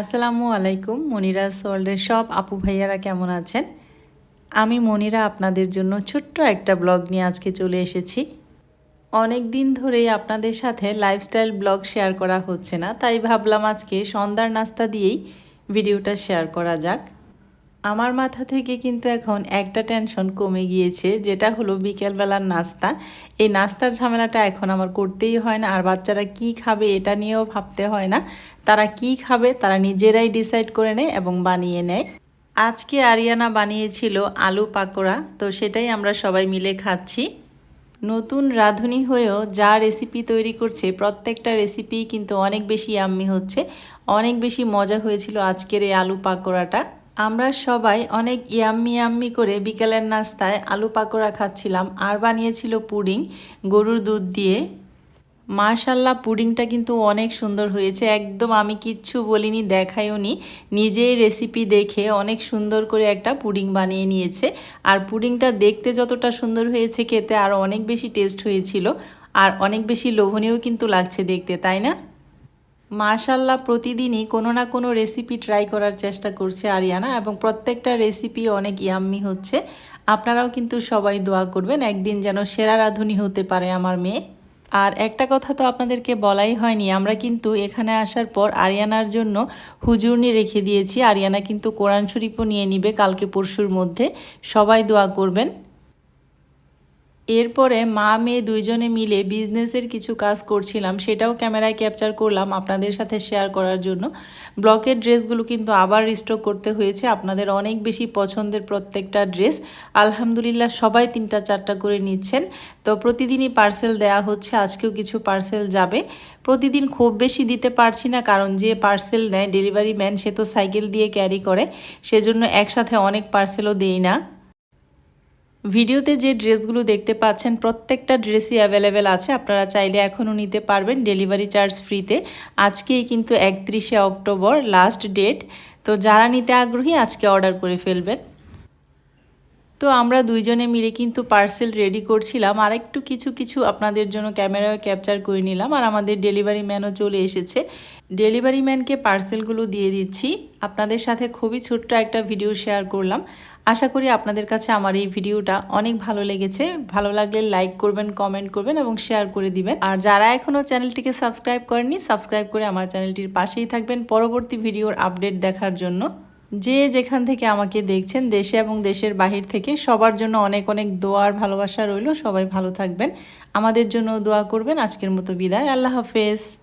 আসসালামু আলাইকুম, মনিরা সোল্ডের সব আপু ভাইয়ারা কেমন আছেন? আমি মনিরা আপনাদের জন্য ছোট্ট একটা ব্লগ নিয়ে আজকে চলে এসেছি। অনেক দিন ধরেই আপনাদের সাথে লাইফস্টাইল ব্লগ শেয়ার করা হচ্ছে না, তাই ভাবলাম আজকে সন্ধ্যার নাস্তা দিয়েই ভিডিওটা শেয়ার করা যাক। আমার মাথা থেকে কিন্তু এখন একটা টেনশন কমে গিয়েছে, যেটা হলো বিকেলবেলার নাস্তা। এই নাস্তার ঝামেলাটা এখন আমার করতেই হয় না, আর বাচ্চারা কি খাবে এটা নিয়েও ভাবতে হয় না। তারা কি খাবে তারা নিজেরাই ডিসাইড করে নেয় এবং বানিয়ে নেয়। আজকে আরিয়ানা বানিয়েছিল আলু পাকোড়া, তো সেটাই আমরা সবাই মিলে খাচ্ছি। নতুন রাঁধুনি হয়েও যা রেসিপি তৈরি করছে, প্রত্যেকটা রেসিপি কিন্তু অনেক বেশি আম্মি হচ্ছে। অনেক বেশি মজা হয়েছিল আজকের এই আলু পাকোড়াটা। আমরা সবাই অনেক ইয়াম্মি ইয়াম্মি করে বিকেলের নাস্তায় আলু পাকোড়া খাচ্ছিলাম আর বানিয়েছিল পুডিং, গরুর দুধ দিয়ে। মাশাল্লাহ পুডিংটা কিন্তু অনেক সুন্দর হয়েছে। একদম আমি কিচ্ছু বলিনি, দেখাইও নি। নিজেই রেসিপি দেখে অনেক সুন্দর করে একটা পুডিং বানিয়ে নিয়েছে। আর পুডিংটা দেখতে যতটা সুন্দর হয়েছে খেতে আরও অনেক বেশি টেস্ট হয়েছিল। আর অনেক বেশি লোভনীয় কিন্তু লাগছে দেখতে, তাই না? মাশাল্লাহ প্রতিদিনই কোনো না কোনো রেসিপি ট্রাই করার চেষ্টা করছে আরিয়ানা এবং প্রত্যেকটা রেসিপি অনেক ইয়াম্মি হচ্ছে। আপনারাও কিন্তু সবাই দোয়া করবেন, একদিন যেন সেরা রাঁধুনি হতে পারে আমার মেয়ে। আর একটা কথা তো আপনাদেরকে বলাই হয়নি, আমরা কিন্তু এখানে আসার পর আরিয়ানার জন্য হুজুরনি রেখে দিয়েছি। আরিয়ানা কিন্তু কোরআন শরীফও নিয়ে নিবে কালকে পরশুর মধ্যে। সবাই দোয়া করবেন। এরপরে মা, মেয়ে দুইজনে মিলে বিজনেসের কিছু কাজ করছিলাম, সেটাও ক্যামেরায় ক্যাপচার করলাম আপনাদের সাথে শেয়ার করার জন্য। ব্লকের ড্রেসগুলো কিন্তু আবার রিস্টক করতে হয়েছে, আপনাদের অনেক বেশি পছন্দের প্রত্যেকটা ড্রেস। আলহামদুলিল্লাহ সবাই তিনটা, চারটা করে নিচ্ছেন। তো প্রতিদিনই পার্সেল দেয়া হচ্ছে, আজকেও কিছু পার্সেল যাবে। প্রতিদিন খুব বেশি দিতে পারছি না, কারণ যে পার্সেল নেয় ডেলিভারি ম্যান সে তো সাইকেল দিয়ে ক্যারি করে, সেজন্য একসাথে অনেক পার্সেলও দেই না। ভিডিওতে যে ড্রেসগুলো দেখতে পাচ্ছেন, প্রত্যেকটা ড্রেসই অ্যাভেলেবেল আছে। আপনারা চাইলে এখনও নিতে পারবেন ডেলিভারি চার্জ ফ্রিতে। আজকেই কিন্তু একত্রিশে অক্টোবর লাস্ট ডেট তো যারা নিতে আগ্রহী, আজকে অর্ডার করে ফেলবেন। তো আমরা দুইজনে মিলে কিন্তু পার্সেল রেডি করছিলাম। আর একটু কিছু কিছু আপনাদের জন্য ক্যামেরায় ক্যাপচার করে নিলাম আর আমাদের ডেলিভারি ম্যানও চলে এসেছে। ডেলিভারি ম্যানকে পার্সেলগুলো দিয়ে দিচ্ছি। আপনাদের সাথে খুবই ছোট্ট একটা ভিডিও শেয়ার করলাম। আশা করি আপনাদের কাছে আমার এই ভিডিওটা অনেক ভালো লেগেছে। ভালো লাগলে লাইক করবেন কমেন্ট করবেন এবং শেয়ার করে দিবেন। আর যারা এখনও চ্যানেলটিকে সাবস্ক্রাইব করেননি সাবস্ক্রাইব করে আমার চ্যানেলটির পাশেই থাকবেন। পরবর্তী ভিডিওর আপডেট দেখার জন্য। যে যেখান থেকে আমাকে দেখছেন, দেশে এবং দেশের বাহির থেকে, সবার জন্য অনেক অনেক দোয়ার ভালোবাসা রইল। সবাই ভালো থাকবেন। আমাদের জন্য দোয়া করবেন। আজকের মতো বিদায়। আল্লাহ হাফেজ।